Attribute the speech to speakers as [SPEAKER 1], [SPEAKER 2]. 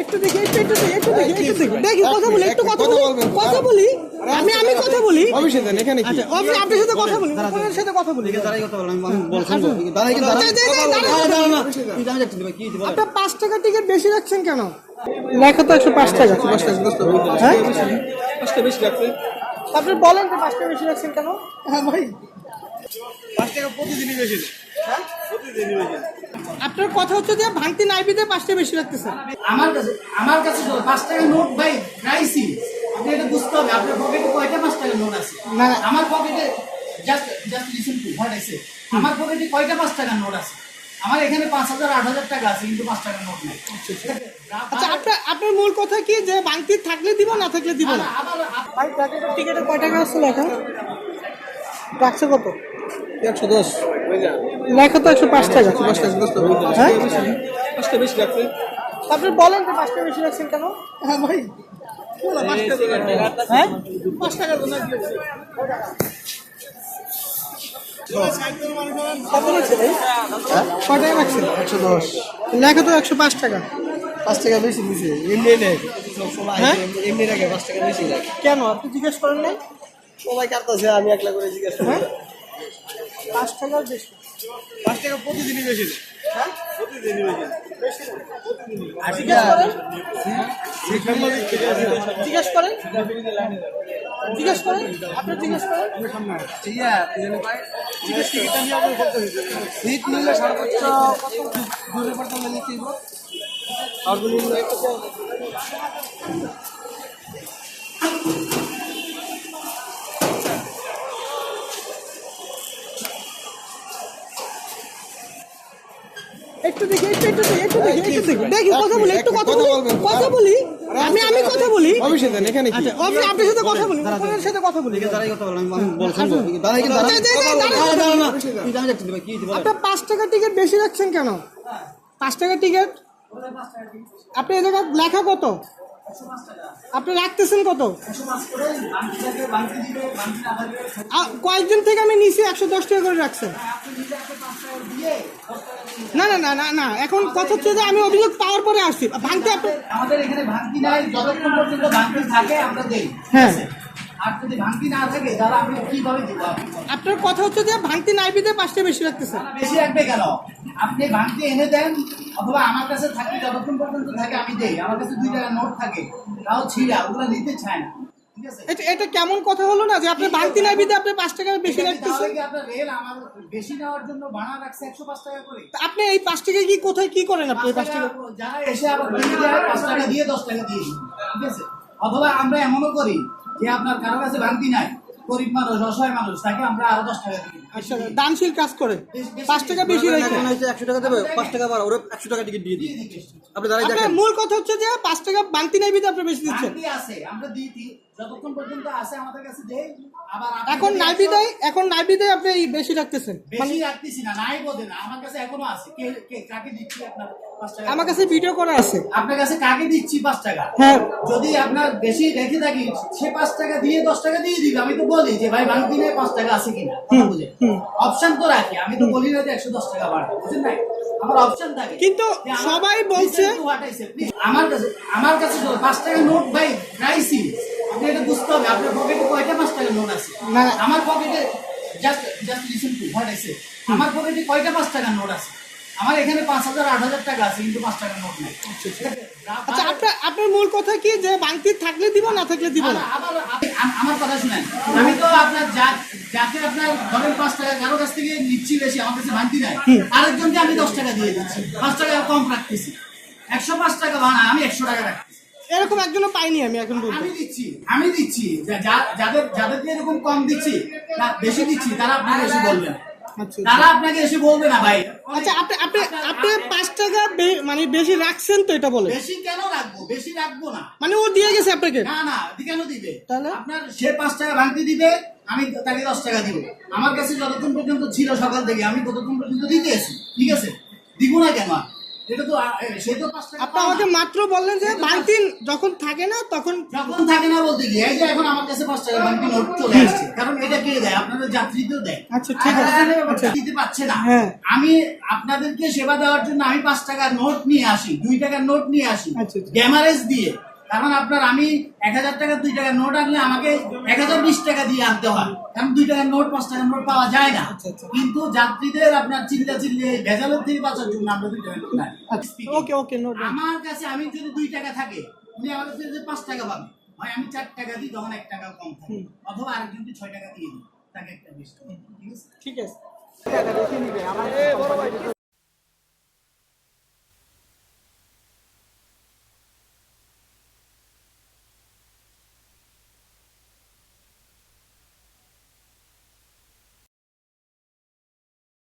[SPEAKER 1] একটু দেখি একটু একটু দেখি একটু দেখি একটু দেখি। দেখি কথা বলি একটু কথা বলি কথা বলি। আমি আমি কথা বলি।
[SPEAKER 2] অফিসে দেন এখানে কি?
[SPEAKER 1] আচ্ছা আপনি আপনার সাথে কথা বলি আপনার সাথে কথা বলি।
[SPEAKER 2] দাঁড়াই কথা বললাম দাঁড়াই
[SPEAKER 1] টাকা টিকিট বেশি রাখছেন কেন? লেখা তো একশো পাঁচ টাকা। হ্যাঁ?
[SPEAKER 2] পাঁচটা বেশি রাখছে
[SPEAKER 1] আপনি বলেন যে পাঁচ টাকা বেশি রাখছেন কেন? হ্যাঁ ভাই।
[SPEAKER 2] পাঁচ টাকা প্রতিদিনই বেশি।
[SPEAKER 1] হ্যাঁ? আপনার কথা হচ্ছে যে ভাঙতি নাইবিতে পাঁচটা বেশি রাখতেছেন
[SPEAKER 3] আমার কাছে আমার কাছে তো পাঁচ টাকা নোট ভাই ক্রাইসিস আপনি এটা বুঝতে হবে আপনার পকেটে কয়টা পাঁচ টাকা নোট আছে?
[SPEAKER 1] না, না।
[SPEAKER 3] আমার পকেটে just just listen to what I say আমার পকেটে কয়টা পাঁচ টাকা নোট আছে? আমার এখানে পাঁচ হাজার আট হাজার টাকা আছে কিন্তু পাঁচ টাকা নোট নেই।
[SPEAKER 1] আচ্ছা আপনার আপনার মূল কথা কি যে ভাঙতি থাকলে দিব না থাকলে দিব না? ভাই টিকিটে কয় টাকা আসছে লেখা? রাখছে কত?
[SPEAKER 2] একশো দশ।
[SPEAKER 1] লেখা তো একশো পাঁচ টাকা
[SPEAKER 2] পাঁচটা
[SPEAKER 1] হ্যাঁ?
[SPEAKER 2] পাঁচটা বেশি রাখছে
[SPEAKER 1] আপনি বলেন যে পাঁচটা বেশি রাখছেন কেন? হ্যাঁ ভাই। হ্যাঁ? পাঁচ টাকা তো না ভাই? কয় টাকা
[SPEAKER 2] একশো দশ।
[SPEAKER 1] লেখা তো একশো পাঁচ টাকা।
[SPEAKER 2] পাঁচ টাকা বেশি দিছে। এমনি নেই
[SPEAKER 1] হ্যাঁ?
[SPEAKER 2] এমনি রাখে পাঁচ টাকা বেশি রাখে
[SPEAKER 1] কেন? আপনি জিজ্ঞেস করেন নাই?
[SPEAKER 2] সবাই কাটতেছে আমি একলা করে জিজ্ঞেস করি।
[SPEAKER 1] হ্যাঁ? পাঁচ টাকার বেশি।
[SPEAKER 2] পাঁচ টাকা প্রতিদিনই বেশি
[SPEAKER 1] হ্যাঁ?
[SPEAKER 2] প্রতিদিনই বেশি
[SPEAKER 1] জিজ্ঞেস করেন। জিজ্ঞেস করেন। আপনি জিজ্ঞেস করেন।
[SPEAKER 2] সিট নিলে সর্বোচ্চ দূরে পর্যন্ত নিতে সর্বনিম্ন
[SPEAKER 1] একটু দেখি একটু একটু দেখি একটু দেখি একটু দেখি দেখি কথা বলি একটু কথা
[SPEAKER 2] কথা
[SPEAKER 1] বলি
[SPEAKER 2] বলবেন।
[SPEAKER 1] কথা বলি আমি আমি কথা বলি
[SPEAKER 2] অফিসে দেন এখানে কি
[SPEAKER 1] আচ্ছা আপনি আপনার সাথে কথা বলি সাথে কথা বলি
[SPEAKER 2] দাঁড়াই কথা দাঁড়াই
[SPEAKER 1] টাকা টিকিট বেশি রাখছেন কেন পাঁচ টাকা টিকিট আপনি এই লেখা কত আপনি রাখতেছেন কত কয়েকদিন থেকে আমি নিচে একশো দশ টাকা করে রাখছেন না না না না না এখন কথা হচ্ছে যে আমি অভিযোগ পাওয়ার পরে আসছি। ভাঙতে
[SPEAKER 3] আমাদের এখানে ভাঙতি নাই যতক্ষণ পর্যন্ত ভাঙতি থাকে আমরা দেই।
[SPEAKER 1] হ্যাঁ।
[SPEAKER 3] আর যদি ভাঙতি না থাকে তাহলে আমি কীভাবে দিব
[SPEAKER 1] আপনার কথা হচ্ছে যে ভাঙতি নাইবিতে পাঁচটা বেশি রাখতেছেন
[SPEAKER 3] বেশি রাখবে কেন? আপনি ভাঙতি এনে দেন অথবা আমার কাছে থাকলে যতক্ষণ পর্যন্ত থাকে আমি দেই। আমার কাছে দুই টাকা নোট থাকে। তাও ছিঁড়া ওগুলো নিতে চায় না।
[SPEAKER 1] এটা এটা কেমন কথা হলো না যে আপনি বাড়তি না বিদে আপনি পাঁচ টাকা বেশি রাখতেছেন?
[SPEAKER 3] বেশি নেওয়ার জন্য ভাড়া রাখছে একশো পাঁচ টাকা করে?
[SPEAKER 1] আপনি এই পাঁচ টাকা কি কোথায় কি করেন আপনি পাঁচ টাকা?
[SPEAKER 3] যারা এসে আবার পাঁচ টাকা দিয়ে দশ টাকা দিয়ে ঠিক আছে? অথবা আমরা এমনও করি যে আপনার কারও কাছে ভাঙতি নাই গরিব মানুষ অসহায় মানুষ তাকে আমরা আরও দশ টাকা দিই।
[SPEAKER 1] আচ্ছা দানশীল কাজ করে। পাঁচ টাকা বেশি। রেখে
[SPEAKER 2] একশো টাকা দেবে পাঁচ টাকা বাড়া ওরা একশো টাকা টিকিট দিয়ে দিই আপনি দাঁড়াই দেখেন।
[SPEAKER 1] মূল কথা হচ্ছে যে পাঁচ টাকা বাংতি নাইবিতে আপনি বেশি দিচ্ছেন।
[SPEAKER 3] আছে আমরা দিই। যতক্ষণ পর্যন্ত আছে আমাদের কাছে দেই আবার
[SPEAKER 1] এখন নাইবিদায় এখন নাইবিদায় আপনি বেশি রাখতেছেন।
[SPEAKER 3] বেশি রাখতেছি না নাই বোধে না। আমার কাছে এখনও আছে। কে কে কাকে দিচ্ছি আপনার
[SPEAKER 1] আমার কাছে ভিডিও করা আছে।
[SPEAKER 3] আপনার কাছে কাকে দিচ্ছি পাঁচ টাকা?
[SPEAKER 1] হ্যাঁ।
[SPEAKER 3] যদি আপনার বেশি রেখে থাকি সে পাঁচ টাকা দিয়ে দশ টাকা দিয়ে দিবে। আমি তো বলি যে ভাই নেই পাঁচ টাকা আছে কিনা? বুঝে অপশন তো রাখি আমি তো বলি না যে একশো দশ টাকা বাড়বে আমার অপশন থাকে।
[SPEAKER 1] কিন্তু সবাই বলছে-.
[SPEAKER 3] আমার কাছে আমার কাছে পাঁচ টাকা নোট ভাই ক্রাইসিস আপনি এটা বুঝতে হবে আপনার পকেটে কয়টা পাঁচ টাকা নোট আছে? আমার পকেটে just just listen to what I say আমার পকেটে কয়টা পাঁচ টাকা নোট আছে? আমার এখানে পাঁচ হাজার আট হাজার টাকা আছে কিন্তু পাঁচ টাকা নোট নেই।
[SPEAKER 1] আচ্ছা আপনার আপনার মূল কথা কি? যে বাংতি থাকলে দিব না থাকলে দিব না
[SPEAKER 3] আবার আমার কথা শুনেন। আমি তো আপনার যাকে আপনার ধরেন পাঁচ টাকা কারও কাছ থেকে নিচ্ছি বেশি আমার কাছে ভাঙতি নাই। আরেকজনকে আমি দশ টাকা দিয়ে দিচ্ছি। পাঁচ টাকা কম রাখতেছি। একশো পাঁচ টাকা ভাড়া আমি একশো টাকা রাখতেছি।
[SPEAKER 1] এরকম একজনও পাইনি আমি এখন
[SPEAKER 3] আমি দিচ্ছি আমি দিচ্ছি। যাদের যাদেরকে এরকম কম দিচ্ছি না বেশি দিচ্ছি তারা আপনাকে বেশি বলবেন। তারা আপনাকে এসে বলবে না ভাই।
[SPEAKER 1] আচ্ছা আপনি আপনি আপনি পাঁচ টাকা মানে বেশি রাখছেন তো এটা বলে?
[SPEAKER 3] বেশি কেন রাখব? বেশি রাখব না।
[SPEAKER 1] মানে ও দিয়ে গেছে আপনাকে?
[SPEAKER 3] না না কেন দিবে?
[SPEAKER 1] তাহলে?
[SPEAKER 3] আপনার সে পাঁচ টাকা ভাঙতে দিবে আমি তাকে দশ টাকা দিব। আমার কাছে যতক্ষণ পর্যন্ত ছিল সকাল থেকে আমি ততক্ষণ পর্যন্ত দিতে ঠিক আছে? দিব না কেন পাঁচ টাকা
[SPEAKER 1] আপনি আমাকে মাত্র বললেন যে ভাঙতি যখন থাকে না তখন
[SPEAKER 3] যখন থাকে না বলতে কি এই যে এখন আমার কাছে পাঁচ টাকা বাকি নোট চলে আসছে কারণ এটা কে দেয়? আপনাদের দেয়।
[SPEAKER 1] আচ্ছা, ঠিক আছে।
[SPEAKER 3] আচ্ছা দিতে পারছে না।
[SPEAKER 1] হ্যাঁ।
[SPEAKER 3] আমি আপনাদেরকে সেবা দেওয়ার জন্য আমি পাঁচ টাকা নোট নিয়ে আসি দুই টাকার নোট নিয়ে আসি।
[SPEAKER 1] আচ্ছা, আচ্ছা।
[SPEAKER 3] গ্যামারেজ দিয়ে কারণ আপনার আমি এক হাজার টাকা দুই টাকার নোট আনলে আমাকে এক হাজার বিশ টাকা দিয়ে আনতে হয়। কারণ দুই টাকার নোট পাঁচ টাকার নোট পাওয়া যায় না।
[SPEAKER 1] আচ্ছা, আচ্ছা।
[SPEAKER 3] কিন্তু যাত্রীদের আপনার চিল্লা চিল্লি ভেজালের থেকে বাঁচার জন্য আমরা দুই টাকার নোট আনি।
[SPEAKER 1] ওকে ওকে নোট
[SPEAKER 3] আমার কাছে আমি যদি দুই টাকা থাকে উনি আমার কাছে যদি পাঁচ টাকা পাবে হয় আমি চার টাকা দিই তখন এক টাকা কম থাকে। অথবা আরেকজনকে ছয় টাকা দিয়ে দিই তাকে একটা বেশি ঠিক আছে?
[SPEAKER 1] ঠিক আছে।